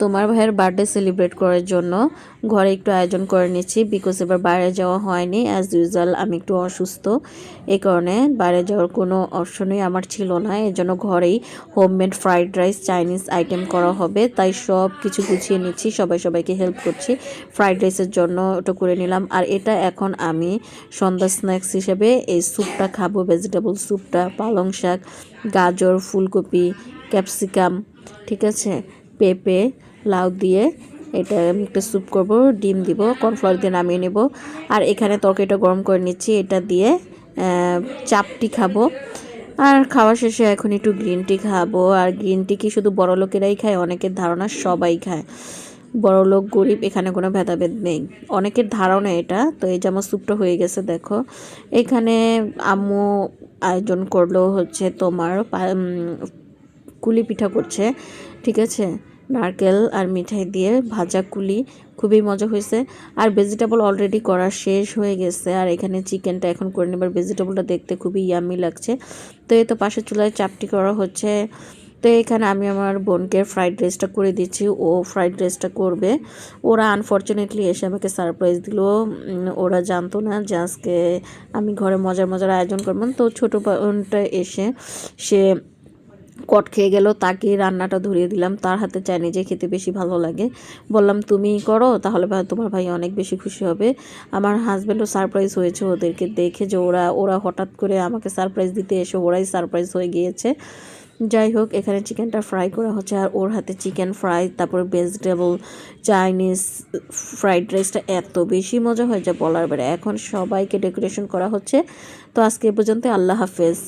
তোমার ভাইয়ের birthday celebrate করার জন্য ঘরে একটু আয়োজন করে নিচ্ছি বিকজ এবার বাইরে যাওয়া হয়নি অ্যাজ ইউজুয়াল আমি একটু অসুস্থ। এই কারণে বাইরে যাওয়ার কোনো অপশনই আমার ছিল না, এর জন্য ঘরেই homemade fried rice Chinese item করা হবে, তাই সব কিছু গুছিয়ে নিচ্ছি, সবাই সবাইকে হেল্প করছি। ফ্রাইড রাইসের জন্য ওটা করে নিলাম, আর এটা এখন আমি সন্ধ্যা স্ন্যাক্স হিসেবে এই স্যুপটা খাব ভেজিটেবল স্যুপটা পালং শাক, গাজর, ফুলকপি ক্যাপসিকাম ঠিক আছে? পেঁপে, লাউ দিয়ে এটা একটা স্যুপ করব, ডিম দিব, কর্নফ্লাওয়ার দিয়ে নামিয়ে নেব। আর এখানে তরকারিটা গরম করে নিচ্ছি, এটা দিয়ে চাপটি খাব। আর খাওয়া শেষে এখন একটু গ্রিন টি খাব। আর গ্রিন টি কি শুধু বড় লোকেরাই খায়? অনেকের ধারণা সবাই খায়। বড় লোক, গরিব, এখানে কোনো ভেদাভেদ নেই। অনেকের ধারণা এটা। তো এই যে আমার স্যুপটা হয়ে গেছে, দেখো। এখানে আম্মু আয়োজন করল হচ্ছে তোমার কুলি পিঠা করছে, ঠিক আছে? নারকেল আর মিঠাই দিয়ে ভাজা কুলি, খুবই মজা হয়েছে। আর ভেজিটেবল অলরেডি করা শেষ হয়ে গেছে। আর এখানে চিকেনটা এখন করে নেবার ভেজিটেবলটা দেখতে খুবই ইয়ামি লাগছে। তো এই তো পাশের চুলায় চাপটি করা হচ্ছে। তো এখানে আমি আমার বোনকে ফ্রাইড রাইসটা করে দিচ্ছি। ও ফ্রাইড রাইসটা করবে। ওরা আনফর্চুনেটলি এসে আমাকে সারপ্রাইজ দিল। ওরা জানতো না যে আজকে আমি ঘরে মজার মজার আয়োজন করব। তো ছোটো বোনটা এসে সে কট খেয়ে গেল, তাকে রান্নাটা ধরিয়ে দিলাম। তার হাতে চাইনিজে খেতে বেশি ভালো লাগে। বললাম তুমি করো, তাহলে তোমার ভাই অনেক বেশি খুশি হবে। আমার হাজব্যান্ডও সারপ্রাইজ হয়েছে ওদেরকে দেখে যে ওরা ওরা হঠাৎ করে আমাকে সারপ্রাইজ দিতে এসে ওরাই সারপ্রাইজ হয়ে গিয়েছে। যাই হোক, এখানে চিকেনটা ফ্রাই করা হচ্ছে আর ওর হাতে চিকেন ফ্রাই তারপরে ভেজিটেবল চাইনিজ ফ্রাইড রাইসটা এত বেশি মজা হয় যা বলার বেড়ে এখন সবাইকে ডেকোরেশন করা হচ্ছে। তো আজকে পর্যন্ত আল্লাহ হাফেজ।